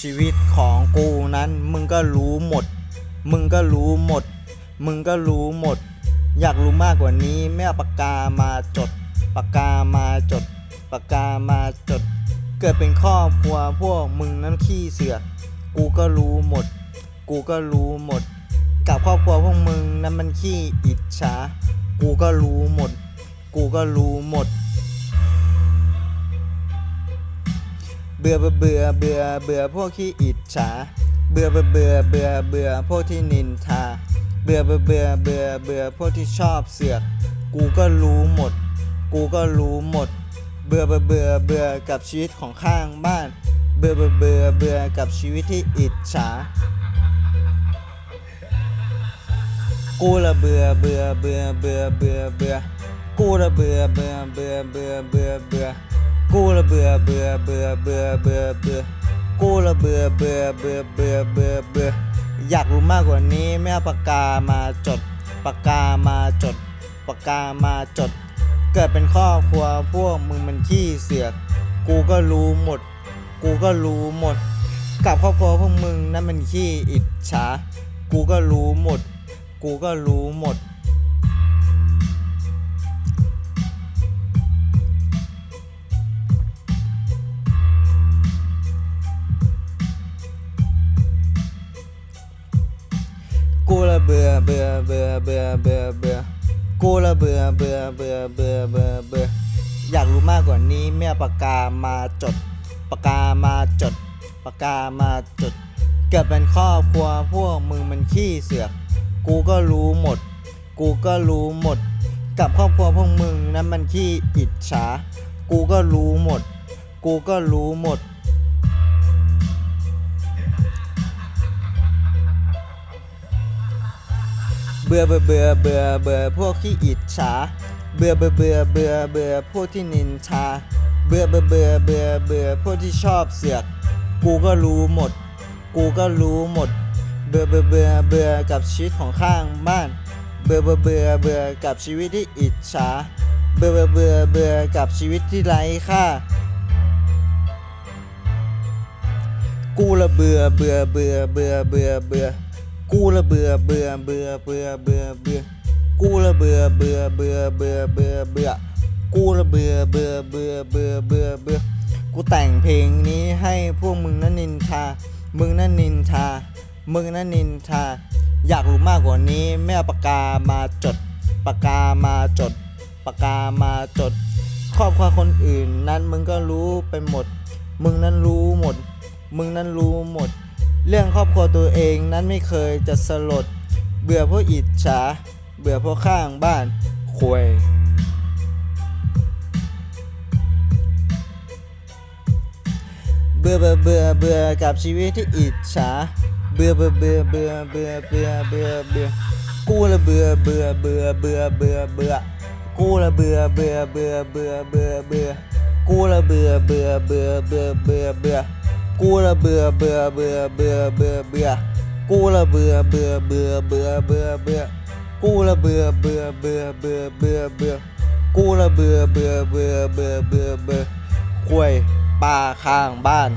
ชีวิตของกูนั้นมึงก็รู้หมด มึงก็รู้หมด มึงก็รู้หมด อยากรู้มากกว่านี้ไม่เอาปากกามาจด ปากกามาจด ปากกามาจด เกิดเป็นครอบครัวพวกมึงนั้นขี้เสือกกูก็รู้หมด กูก็รู้หมด กับครอบครัวพวกมึงนั้นมันขี้อิจฉา กูก็รู้หมด กูก็รู้หมด เบื่อเบื่อเบื่อเบื่อพวกที่อิจฉา เบื่อเบื่อเบื่อเบื่อเบื่อพวกที่นินทา เบื่อเบื่อเบื่อเบื่อเบื่อพวกที่ชอบเสือก กูก็รู้หมด กูก็รู้หมด เบื่อเบื่อเบื่อเบื่อกับชีวิตของข้างบ้าน เบื่อเบื่อเบื่อเบื่อกับชีวิตที่อิจฉา กูละเบื่อเบื่อเบื่อเบื่อเบื่อเบื่อกูละเบื่อเบื่อเบื่อเบื่อเบื่อเบื่อ กูละเบื่อเบื่อเบื่อเบื่อเบื่อเบื่อกูละเบื่อเบื่อเบื่อเบื่อเบื่อเบื่ออยากรู้มากกว่านี้ไม่เอาปากกามาจดปากกามาจดปากกามาจด เกิดเป็นครอบครัวพวกมึงมันขี้เสือกกูก็รู้หมด กูก็รู้หมด กับครอบครัวพวกมึงนั่นมันขี้อิจฉากูก็รู้หมด กูก็รู้หมด อเบื่อเบื่อเบื่อเบื่อกูละเบื่อเบื่อเบื่อเบื่อเบื่อเบื่ออยากรู้มากกว่านี้ไม่ปากกามาจดปากกามาจดปากกามาจด เกิดเป็นครอบครัวพวกมึงมันขี้เสือก กูก็รู้หมด กูก็รู้หมด กับครอบครัวพวกมึงนั้นมันขี้อิจฉา กูก็รู้หมด กูก็รู้หมด เบื่อเบื่อเบื่อเบื่อเบื่อพวกที่อิจฉา เบื่อเบื่อเบื่อเบื่อเบื่อพวกที่นินทา เบื่อเบื่อเบื่อเบื่อเบื่อพวกที่ชอบเสือก กูก็รู้หมด กูก็รู้หมด เบื่อเบื่อเบื่อเบื่อกับชีวิตของข้างบ้าน เบื่อเบื่อเบื่อเบื่อกับชีวิตที่อิจฉา เบื่อเบื่อเบื่อเบื่อกับชีวิตที่ไร้ค่า กูละเบื่อเบื่อเบื่อเบื่อเบื่อเบื่อ กูละเบื่อเบื่อเบื่อเบื่อเบื่อเบื่อกูละเบื่อเบื่อเบื่อเบื่อเบื่อเบื่อกูละเบื่อเบื่อเบื่อเบื่อเบื่อเบื่อกูแต่งเพลงนี้ให้พวกมึงนั่นนินทา มึงนั่นนินทา มึงนั่นนินทา อยากรู้มากกว่านี้ไม่ปากกามาจดปากกามาจดปากกามาจดครอบครัวคนอื่นนั้นมึงก็รู้ไปหมด มึงนั้นรู้หมด มึงนั้นรู้หมด เรื่องครอบครัวตัวเองนั้นไม่เคยจะสลด เบื่อพวกอิจฉา เบื่อพวกข้างบ้านควยเบื่อเบื่อเบื่อเบื่อกับชีวิตที่อิจฉา เบื่อเบื่อเบื่อเบื่อเบื่อเบื่อเบื่อเบื่อกูละเบื่อเบื่อเบื่อเบื่อเบื่อเบื่อกูละเบื่อเบื่อเบื่อเบื่อเบื่อเบื่อกูละเบื่อเบื่อเบื่อเบื่อเบื่อเบื่อ กูละเบื่อเบื่อเบื่อเบื่อเบื่อเบื่อกูละเบื่อเบื่อเบื่อเบื่อเบื่อเบื่อกูละเบื่อเบื่อเบื่อเบื่อเบื่อเบื่อกูละเบื่อเบื่อเบื่อเบื่อเบื่อเบื่อควยปลาข้างบ้าน